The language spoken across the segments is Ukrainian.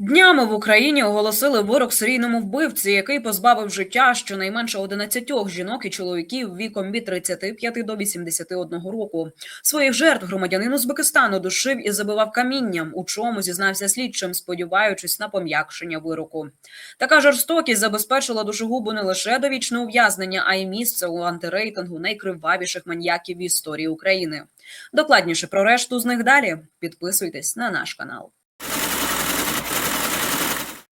Днями в Україні оголосили вирок серійному вбивці, який позбавив життя щонайменше 11 жінок і чоловіків віком від 35 до 81 року. Своїх жертв громадянин Узбекистану душив і забивав камінням, у чому зізнався слідчим, сподіваючись на пом'якшення вироку. Така жорстокість забезпечила душогубу не лише довічне ув'язнення, а й місце у антирейтингу найкривавіших маньяків в історії України. Докладніше про решту з них далі. Підписуйтесь на наш канал.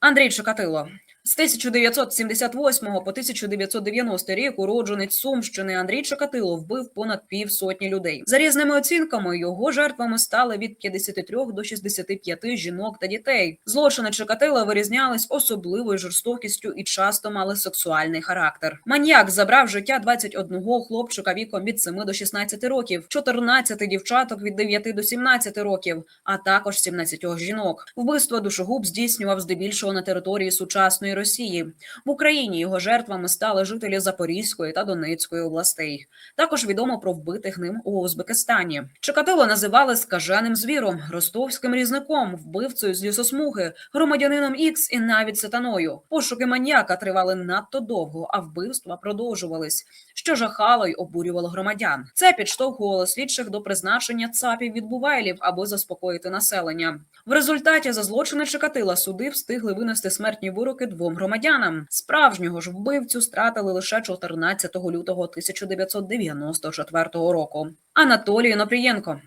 Андрій Чекатило. З 1978 по 1990 рік уродженець Сумщини Андрій Чекатило вбив понад півсотні людей. За різними оцінками його жертвами стали від 53 до 65 жінок та дітей. Злочини Чекатила вирізнялись особливою жорстокістю і часто мали сексуальний характер. Маньяк забрав життя 21 хлопчика віком від 7 до 16 років, 14 дівчаток від 9 до 17 років, а також 17 жінок. Вбивство душогуб здійснював здебільшого на території сучасної Росії. В Україні його жертвами стали жителі Запорізької та Донецької областей. Також відомо про вбитих ним у Узбекистані. Чекатило називали скаженим звіром, ростовським різником, вбивцею з лісосмуги, громадянином Ікс і навіть сатаною. Пошуки маніяка тривали надто довго, а вбивства продовжувались, що жахало й обурювало громадян. Це підштовхувало слідчих до призначення ЦАПів відбувайлів, аби заспокоїти населення. В результаті за злочини Чекатила суди встигли винести смертні вироки двом громадянам. Справжнього ж вбивцю стратили лише 14 лютого 1994 року. Анатолій Онопрієнко.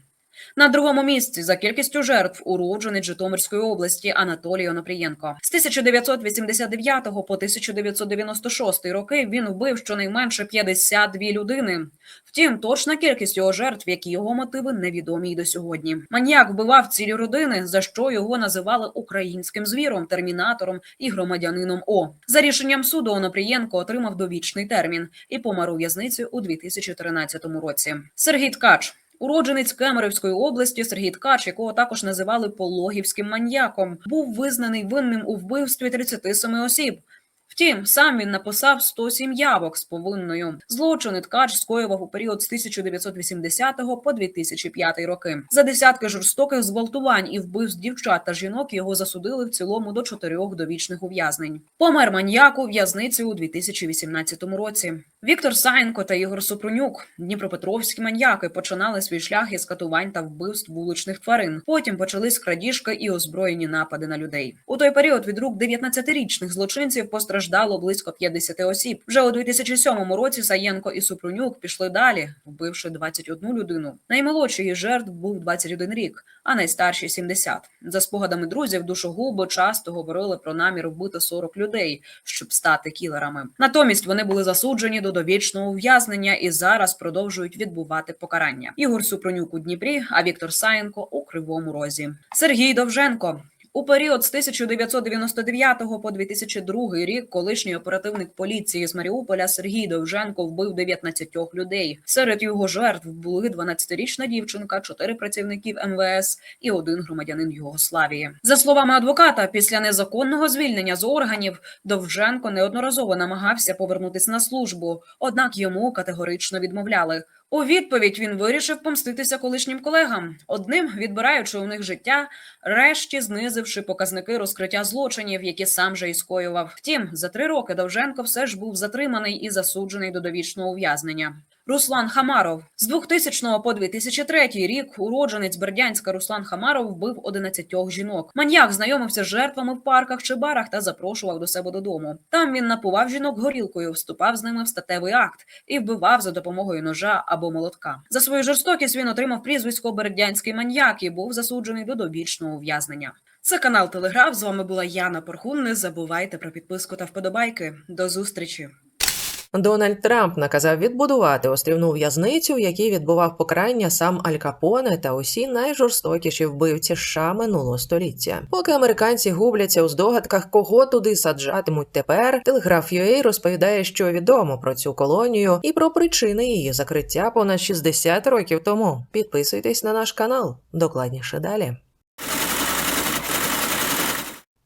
На другому місці за кількістю жертв уроджений Житомирської області Анатолій Онопрієнко. З 1989 по 1996 роки він вбив щонайменше 52 людини. Втім, точна кількість його жертв, як і його мотиви, невідомі й до сьогодні. Маніяк вбивав цілі родини, за що його називали українським звіром, термінатором і громадянином О. За рішенням суду Онопрієнко отримав довічний термін і помер у в'язниці у 2013 році. Сергій Ткач. Уродженець Кемеровської області Сергій Ткач, якого також називали пологівським маньяком, був визнаний винним у вбивстві 37 осіб. Втім, сам він написав 107 явок з повинною. Злочини ткач скоював у період з 1980 по 2005 роки. За десятки жорстоких зґвалтувань і вбивств дівчат та жінок його засудили в цілому до чотирьох довічних ув'язнень. Помер маньяк у в'язниці у 2018 році. Віктор Саєнко та Ігор Супрунюк, дніпропетровські маньяки, починали свій шлях із катувань та вбивств вуличних тварин. Потім почались крадіжки і озброєні напади на людей. У той період від рук 19-річних злочинців постраждало близько 50 осіб. Вже у 2007 році Саєнко і Супрунюк пішли далі, вбивши 21 людину. Наймолодший жертв був 21 рік, а найстарший 70. За спогадами друзів, душогуби часто говорили про намір вбити 40 людей, щоб стати кілерами. Натомість вони були засуджені до довічного ув'язнення і зараз продовжують відбувати покарання. Ігор Супронюк у Дніпрі, а Віктор Саєнко у Кривому Розі. Сергій Довженко. У період з 1999 по 2002 рік колишній оперативник поліції з Маріуполя Сергій Довженко вбив 19 людей. Серед його жертв були 12-річна дівчинка, 4 працівників МВС і один громадянин Югославії. За словами адвоката, після незаконного звільнення з органів Довженко неодноразово намагався повернутися на службу, однак йому категорично відмовляли. У відповідь він вирішив помститися колишнім колегам, одним відбираючи у них життя, решті знизивши показники розкриття злочинів, які сам же і скоював. Втім, за три роки Довженко все ж був затриманий і засуджений до довічного ув'язнення. Руслан Хамаров з 2000 по 2003 рік уродженець Бердянська Руслан Хамаров вбив 11 жінок. Маньяк знайомився з жертвами в парках чи барах та запрошував до себе додому. Там він напував жінок горілкою, вступав з ними в статевий акт і вбивав за допомогою ножа або молотка. За свою жорстокість він отримав прізвисько Бердянський маньяк і був засуджений до довічного ув'язнення. Це канал Телеграф. З вами була Яна Порхун. Не забувайте про підписку та вподобайки. До зустрічі. Дональд Трамп наказав відбудувати острівну в'язницю, в якій відбував покарання сам Аль Капоне та усі найжорстокіші вбивці США минулого століття. Поки американці губляться у здогадках, кого туди саджатимуть тепер. Телеграф UA розповідає, що відомо про цю колонію і про причини її закриття понад 60 років тому. Підписуйтесь на наш канал. Докладніше далі.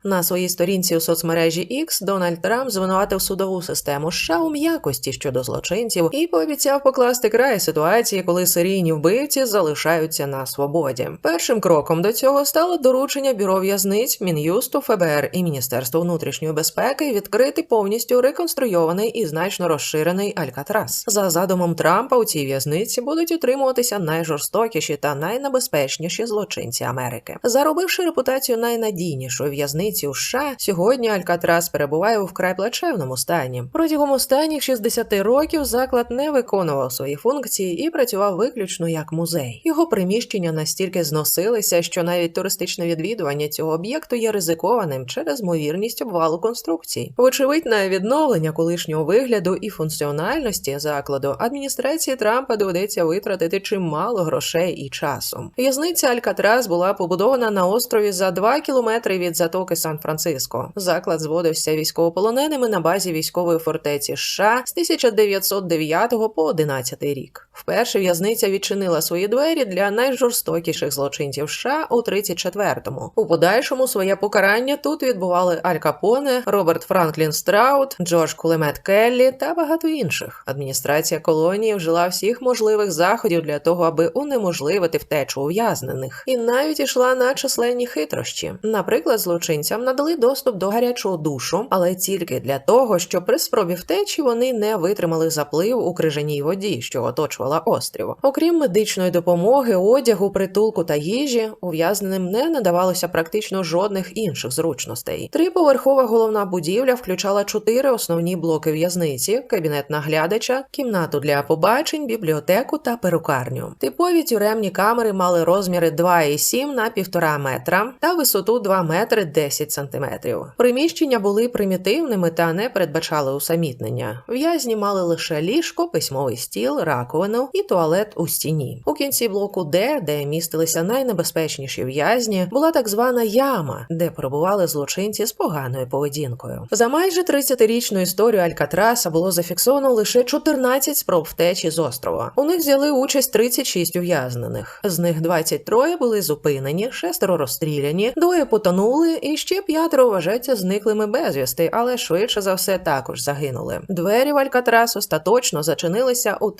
На своїй сторінці у соцмережі X Дональд Трамп звинуватив судову систему США у м'якості щодо злочинців і пообіцяв покласти край ситуації, коли серійні вбивці залишаються на свободі. Першим кроком до цього стало доручення бюро в'язниць, мін'юсту, ФБР і Міністерства внутрішньої безпеки відкрити повністю реконструйований і значно розширений Алькатрас. За задумом Трампа у цій в'язниці будуть утримуватися найжорстокіші та найнебезпечніші злочинці Америки. Заробивши репутацію найнадійнішої в'язниці у США, сьогодні Алькатрас перебуває у вкрай плачевному стані. Протягом останніх 60 років заклад не виконував свої функції і працював виключно як музей. Його приміщення настільки зносилися, що навіть туристичне відвідування цього об'єкту є ризикованим через ймовірність обвалу конструкцій. Вочевидь, на відновлення колишнього вигляду і функціональності закладу адміністрації Трампа доведеться витратити чимало грошей і часу. В'язниця Алькатрас була побудована на острові за 2 кілометри від затоки Сан-Франциско. Заклад зводився військовополоненими на базі військової фортеці США з 1909 по 11 рік. Вперше в'язниця відчинила свої двері для найжорстокіших злочинців США у 34-му. У подальшому своє покарання тут відбували Аль Капоне, Роберт Франклін Страут, Джордж Кулемет Келлі та багато інших. Адміністрація колонії вжила всіх можливих заходів для того, аби унеможливити втечу ув'язнених, і навіть ішла на численні хитрощі. Наприклад, злочинцям надали доступ до гарячого душу, але тільки для того, щоб при спробі втечі вони не витримали заплив у крижаній воді, що оточувала острів. Окрім медичної допомоги, одягу, притулку та їжі, ув'язненим не надавалося практично жодних інших зручностей. Триповерхова головна будівля включала чотири основні блоки в'язниці: кабінет наглядача, кімнату для побачень, бібліотеку та перукарню. Типові тюремні камери мали розміри 2,7 на 1,5 метра та висоту 2 метри 10 сантиметрів. Приміщення були примітивними та не передбачали усамітнення. В'язні мали лише ліжко, письмовий стіл, раковину і туалет у стіні. У кінці блоку Д, де містилися найнебезпечніші в'язні, була так звана яма, де перебували злочинці з поганою поведінкою. За майже 30-річну історію Алькатраса було зафіксовано лише 14 спроб втечі з острова. У них взяли участь 36 ув'язнених. З них 23 були зупинені, шестеро розстріляні, двоє потонули, і ще п'ятеро вважаються зниклими безвісти, але швидше за все також загинули. Двері в Алькатрас остаточно зачинилися у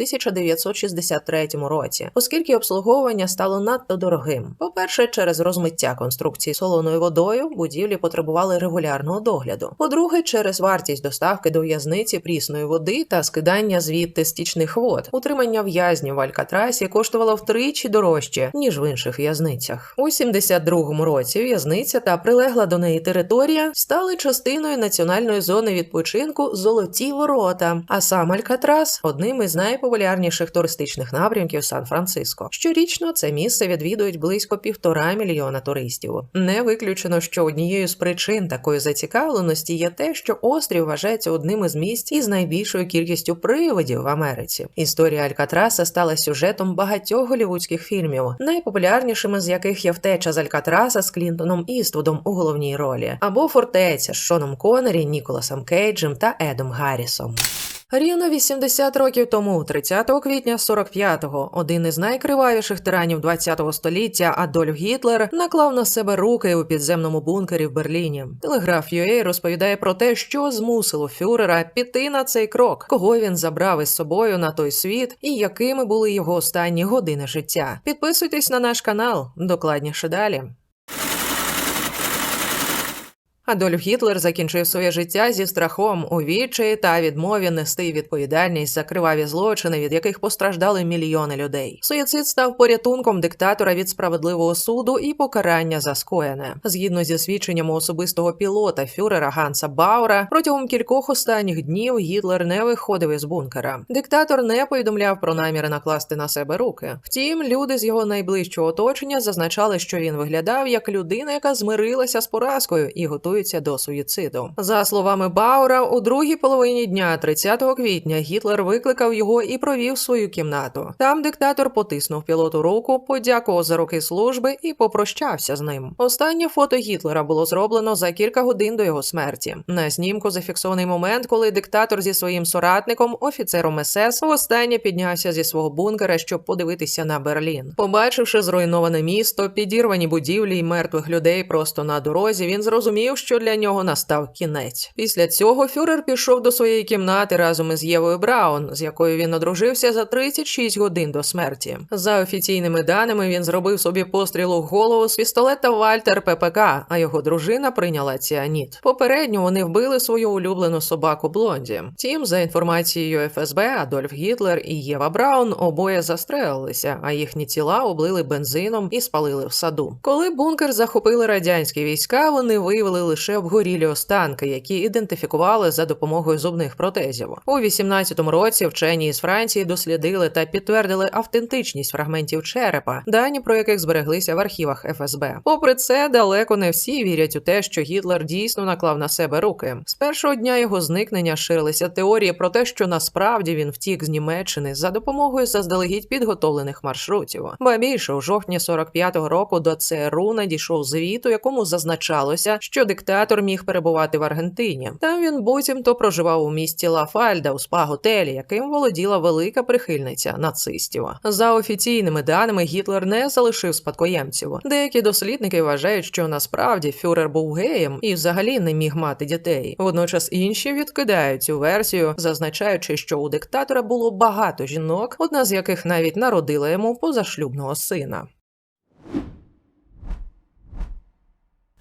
1963 році, оскільки обслуговування стало надто дорогим. По-перше, через розмиття конструкції солоною водою будівлі потребували регулярного догляду. По-друге, через вартість доставки до в'язниці прісної води та скидання звідти стічних вод. Утримання в'язнів в Алькатрасі коштувало втричі дорожче ніж в інших в'язницях. У 72-му році в'язниця та прилегла до неї територія стали частиною національної зони відпочинку Золоті ворота. А сам Алькатрас одним із найпопулярніших туристичних напрямків Сан-Франциско. Щорічно це місце відвідують близько півтора мільйона туристів. Не виключено, що однією з причин такої зацікавленості є те, що острів вважається одним із місць із найбільшою кількістю привидів в Америці. Історія Алькатраса стала сюжетом багатьох голівудських фільмів, найпопулярнішими з яких є втеча з Алькатраса з Клінтоном Іствудом у головній ролі, або фортеця з Шоном Коннері, Ніколасом Кейджем та Едом Гаррісом. Рівно 80 років тому, 30 квітня 45-го, один із найкривавіших тиранів 20-го століття Адольф Гітлер наклав на себе руки у підземному бункері в Берліні. Телеграф UA розповідає про те, що змусило фюрера піти на цей крок, кого він забрав із собою на той світ і якими були його останні години життя. Підписуйтесь на наш канал, докладніше далі. Адольф Гітлер закінчив своє життя зі страхом у відчаї та відмові нести відповідальність за криваві злочини, від яких постраждали мільйони людей. Суїцид став порятунком диктатора від справедливого суду і покарання за скоєне. Згідно зі свідченнями особистого пілота фюрера Ганса Баура, протягом кількох останніх днів Гітлер не виходив із бункера. Диктатор не повідомляв про наміри накласти на себе руки. Втім, люди з його найближчого оточення зазначали, що він виглядав як людина, яка змирилася з поразкою і готується до суїциду. За словами Баура, у другій половині дня, 30 квітня, Гітлер викликав його і провів свою кімнату. Там диктатор потиснув пілоту руку, подякував за роки служби і попрощався з ним. Останнє фото Гітлера було зроблено за кілька годин до його смерті. На знімку зафіксований момент, коли диктатор зі своїм соратником, офіцером СС, востаннє піднявся зі свого бункера, щоб подивитися на Берлін. Побачивши зруйноване місто, підірвані будівлі й мертвих людей просто на дорозі, він зрозумів, що для нього настав кінець. Після цього фюрер пішов до своєї кімнати разом із Євою Браун, з якою він одружився за 36 годин до смерті. За офіційними даними, він зробив собі постріл у голову з пістолета Вальтер ППК, а його дружина прийняла ціаніт. Попередньо вони вбили свою улюблену собаку Блонді. Втім, за інформацією ФСБ, Адольф Гітлер і Єва Браун обоє застрелилися, а їхні тіла облили бензином і спалили в саду. Коли бункер захопили радянські війська, вони виявили лише обгорілі останки, які ідентифікували за допомогою зубних протезів. У 18-му році вчені із Франції дослідили та підтвердили автентичність фрагментів черепа, дані про яких збереглися в архівах ФСБ. Попри це, далеко не всі вірять у те, що Гітлер дійсно наклав на себе руки. З першого дня його зникнення ширилися теорії про те, що насправді він втік з Німеччини за допомогою заздалегідь підготовлених маршрутів. Ба більше у жовтні 45-го року до ЦРУ надійшов звіт, у якому зазначалося, що диктатор міг перебувати в Аргентині. Там він буцімто проживав у місті Лафальда у спа-готелі, яким володіла велика прихильниця нацистів. За офіційними даними, Гітлер не залишив спадкоємців. Деякі дослідники вважають, що насправді фюрер був геєм і взагалі не міг мати дітей. Водночас інші відкидають цю версію, зазначаючи, що у диктатора було багато жінок, одна з яких навіть народила йому позашлюбного сина.